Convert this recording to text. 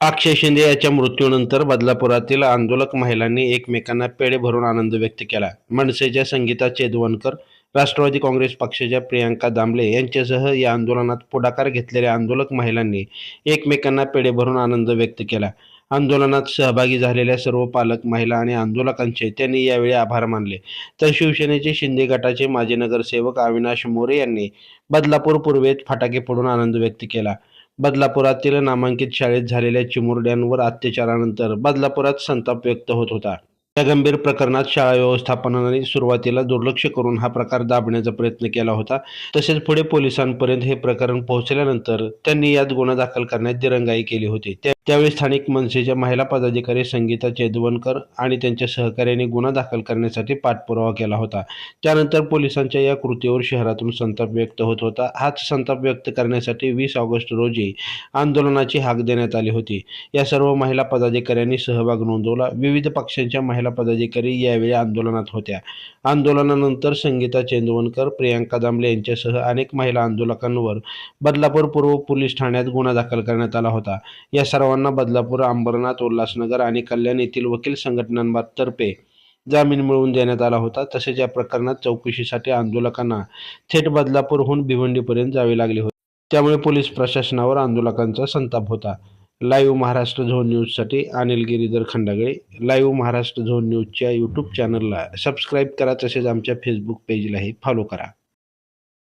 अक्षय शिंदे याच्या मृत्यूनंतर बदलापुरातील आंदोलक महिलांनी एकमेकांना पेढे भरून आनंद व्यक्त केला. मनसेच्या संगीता चेदवणकर राष्ट्रवादी काँग्रेस पक्षाच्या प्रियांका दामले यांच्यासह या आंदोलनात पुढाकार घेतलेल्या आंदोलक महिलांनी एकमेकांना पेढे भरून आनंद व्यक्त केला. आंदोलनात सहभागी झालेल्या सर्व पालक महिला आणि आंदोलकांचे त्यांनी यावेळी आभार मानले. तर शिवसेनेचे शिंदे गटाचे माजी नगरसेवक अविनाश मोरे यांनी बदलापूर पूर्वेत फटाके फोडून आनंद व्यक्त केला. बदलापुरातील नामांकित शाळेत झालेल्या चिमुरड्यांवर अत्याचारानंतर बदलापुरात संताप व्यक्त होत होता. या गंभीर प्रकरणात शाळा व्यवस्थापनाने सुरुवातीला दुर्लक्ष करून हा प्रकार दाबण्याचा प्रयत्न केला होता. तसेच पुढे पोलिसांपर्यंत हे प्रकरण पोहोचल्यानंतर त्यांनी यात गुन्हा दाखल करण्यात दिरंगाई केली होती. त्या- त्यावेळी स्थानिक मनसेच्या महिला पदाधिकारी संगीता चेदवनकर आणि त्यांच्या सहकार्याने गुन्हा दाखल करण्यासाठी पाठपुरावा केला होता. त्यानंतर पोलिसांच्या या कृतीवर शहरातून संताप व्यक्त होत होता. हाच संताप व्यक्त करण्यासाठी वीस ऑगस्ट रोजी आंदोलनाची हाक देण्यात आली होती. या सर्व महिला पदाधिकाऱ्यांनी सहभाग नोंदवला. विविध पक्षांच्या महिला महिला पदाधिकारी यावेळी आंदोलनात होत्या. आंदोलनानंतर संगीता चेंदवणकर प्रियांका दामले यांच्यासह अनेक महिला आंदोलकांवर बदलापूर पूर्व पोलीस ठाण्यात गुन्हा दाखल करण्यात आला होता. या सर्वांना बदलापूर अंबरनाथ उल्हासनगर आणि कल्याण येथील वकील संघटनांतर्फे जामीन मिळवून देण्यात आला होता. तसेच या प्रकरणात चौकशीसाठी आंदोलकांना थेट बदलापूरहून भिवंडीपर्यंत जावे लागले होते. त्यामुळे पोलीस प्रशासनावर आंदोलकांचा संताप होता. लाईव्ह महाराष्ट्र झोन न्यूजसाठी अनिल गिरीधर खंडागळे. लाईव्ह महाराष्ट्र झोन न्यूजच्या यूट्यूब चॅनलला सबस्क्राईब करा तसेच आमच्या फेसबुक पेजलाही फॉलो करा.